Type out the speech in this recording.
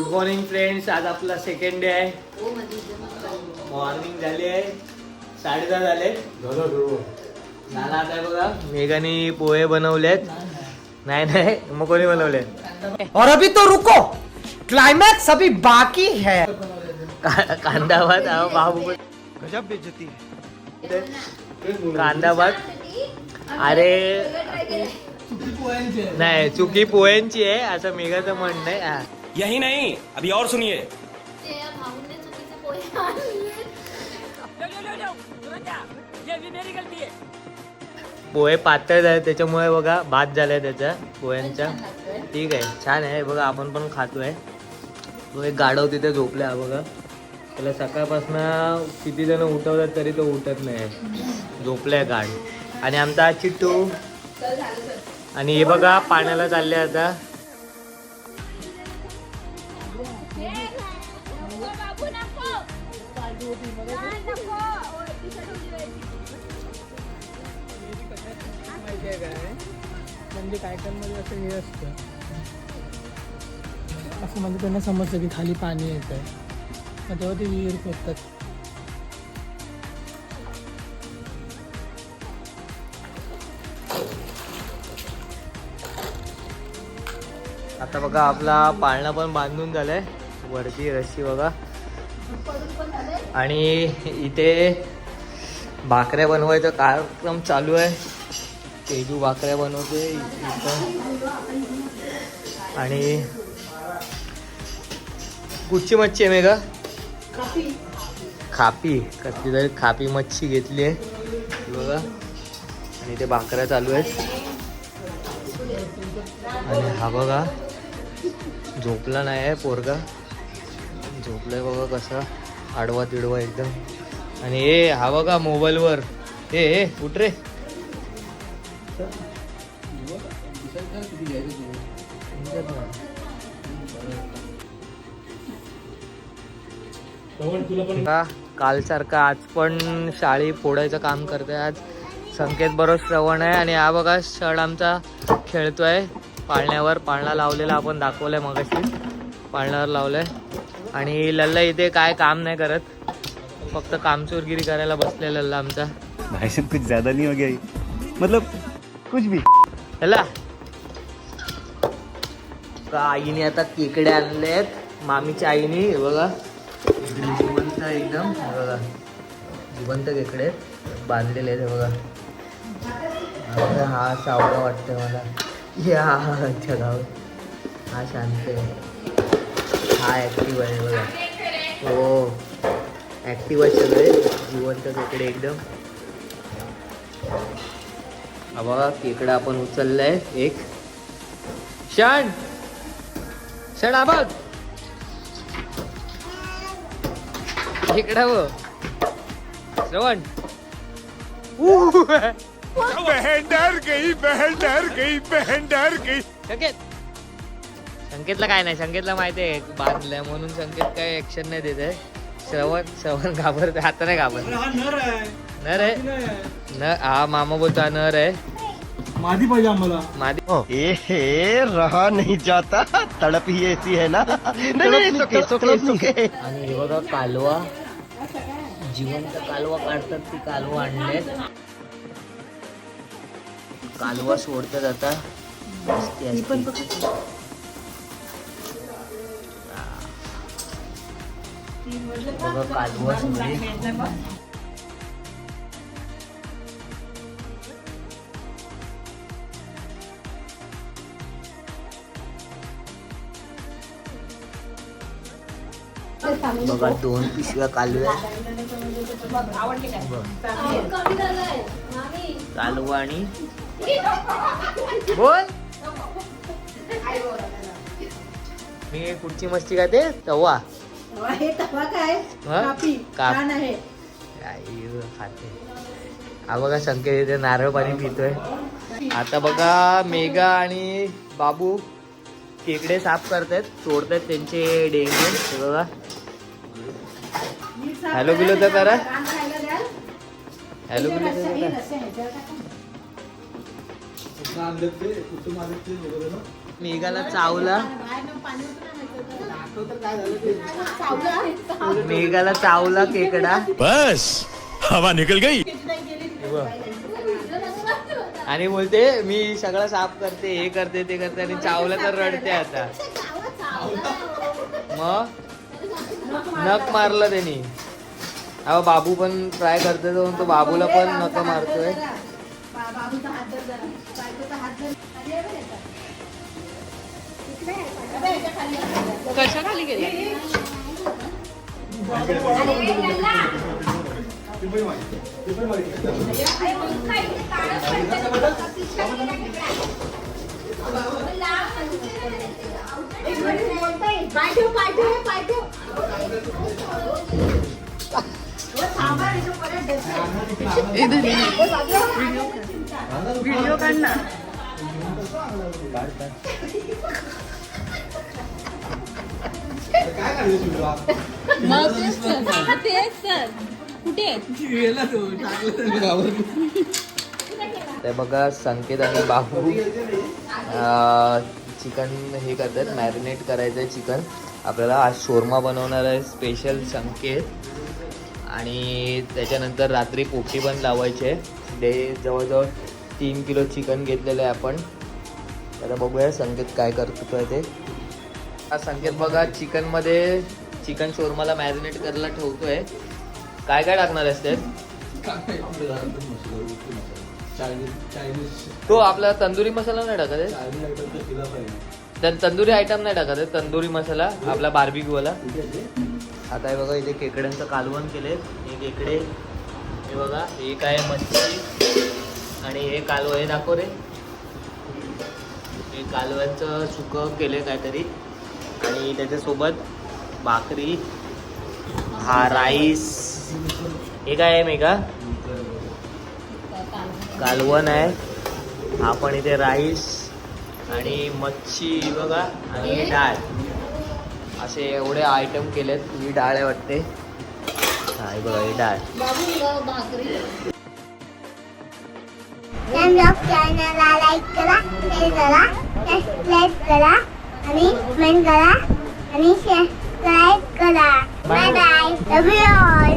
Good morning friends आज आपला second day आहे. मॉर्निंग झाली आहे. साडे दहा झाले झाला आता आहे बघा. मेघाने पोहे बनवलेत. नाही नाही. मग कोणी बनवले और अभी तो रुको. क्लाइमैक्स अभी बाकी है. कांदा भात हा बाबू गजब बेइज्जती कांदा भात. अरे नाही चुकी पोह्यांची आहे. असं मेघाचं म्हणणं आहे. हा. यही नहीं अभी और सुनिए। पोहे पातळ झाले त्याच्यामुळे बघा भात झालाय त्याचा पोह्यांचा. ठीक आहे छान आहे बघा आपण पण खातोय. तो एक गाढव तिथे झोपला आहे बघा. त्याला सकाळपासून किती जण उठवतात तरी तो उठत नाही. झोपलाय गाड आणि आमचा चिट्टू. आणि हे बघा पाण्याला चालले आता. म्हणजे काय काय मध्ये म्हणजे असं हे असतं. असं म्हणजे त्यांना समजतं की खाली पाणी येत आहे मग तेव्हा ते विहीर खोदतात. आता बघा आपला पाळणा पण बांधून झालाय. वरती रस्सी बघा. आणि इथे भाकऱ्या बनवायचा कार्यक्रम चालू आहे. तेजू भाकऱ्या बनवते इथं. आणि कुठची मच्छी आहे मेघा. खापी. कसली तरी खापी मच्छी घेतली आहे. ही बघा. आणि इथे भाकऱ्या चालू आहेत. आणि हा बघा. झोपला नाही आहे पोरगा. झोपलाय बघा कसा. आडवा तिडवा एकदम. आणि ए हा बघा मोबाईलवर. ए ए उठ रे. का कालसारखं आज पण शाळी फोडायचं काम करतोय. आज संकेत बरोबर श्रवण आहे आणि हा बघा शड आमचा खेळतोय. पाळण्यावर पाळणा लावलेला आपण दाखवलाय मगाशी. पाळण्यावर लावलाय. आणि लल्ला इथे काय काम नाही करत. फक्त कामचोरगिरी करायला बसले लल्ला आमचा. साहब कुछ ज्यादा नहीं हो गया? मतलब कुछ भी. हॅला आईने आता केकडे आणले आहेत मामीच्या आईने बघा. जिवंत एकदम बघा. जिवंत केकडे आहेत. बांधलेले आहेत बघा. हा हा सावळा वाटतंय मला. या हा अच्छा गाव हा शांत आहे. हा ॲक्टिव्ह आहे बघा. हो. ॲक्टिव्ह आहे सगळे. जिवंत केकडे एकदम. हा बघा केकडा आपण उचललाय. एक. शांत. हा बघ केकडा बघ श्रवण. बहन डर गई बहन डर गई बहन डर गई संकेत. संकेतला काय नाही संकेतला माहिती आहे बांधलंय म्हणून संकेत काय ऍक्शन नाही देत आहे. श्रवण श्रवण घाबरत आता नाही घाबरत. नर आहे. न हा मामा बोलतो हा नर आहे. मादी पाहिजे आम्हाला. मादी. ए रहा नहीं जाता. तड़प ही ऐसी है ना. नहीं नहीं आणि हे बघा कालवा. जिवंत कालवा काढतात ती कालवा आणले कालवा सोडतात आता. असते. असते. बघा कालवा सोडली. बघा दोन पिशव्या कालव्या. कालवा आणि बोल. मी कुठची मस्ती का ते तवा. हे तवा काय? खाते. हा बघा संकेत इथे नारळ पाणी पितोय. आता बघा मेघा आणि बाबू केकडे साफ करतायत तोडतायत त्यांचे डेंगे. हे बघा. हॅलो बिलो तर करा हॅलो बिलो मेघाला चावला. मेघाला चावला केकडा. बस. हवा निकल गई. आणि बोलते मी सगळं साफ करते हे करते ते करते आणि चावलं तर रडते आता. मग? नख मारलं. त्यांनी. अहो बाबू पण ट्राय करतोय तो तो बाबूला पण नख मारतोय. बाबूचा हात धर व्हिडिओ काढ ना मग तेच तर कुठे ते बघा संकेत आणि बाबू चिकन हे करतात मॅरिनेट करायचं आहे चिकन. आपल्याला आज शोरमा बनवणार आहे स्पेशल संकेत. आणि त्याच्यानंतर रात्री पोटी पण लावायचे डे जवळजवळ तीन किलो चिकन घेतलेलं आहे आपण. आता बघूया संकेत काय करतो आहे ते. हा संकेत बघा चिकनमध्ये चिकन शोरमाला मॅरिनेट करायला ठेवतोय. काय काय टाकणार आहेस ते? तो आपला तंदुरी मसाला नाही टाकत आहे? तंदुरी आयटम नाही टाकत आहे तंदुरी मसाला आपला बार्बिक्यू वाला. आता हे बघा इथे खेकड्यांचं कालवण केले हे खेकडे हे बघा हे काय मच्छी. आणि हे कालवं हे दाखव रे. हे कालव्यांचं सुकं केले काहीतरी. आणि त्याच्यासोबत भाकरी हा राईस. हे काय आहे मेघा? कालवण आहे. हा पण इथे राईस आणि मच्छी बघा आणि डाळ. असे एवढे आयटम केलेत ही डाळ आहे वाटते. हा बघा ही डाळ. ब्लॉग चॅनलला लाईक करा शेअर करा सबस्क्राईब करा आणि कमेंट करा आणि सबस्क्राईब करा. Bye bye love you all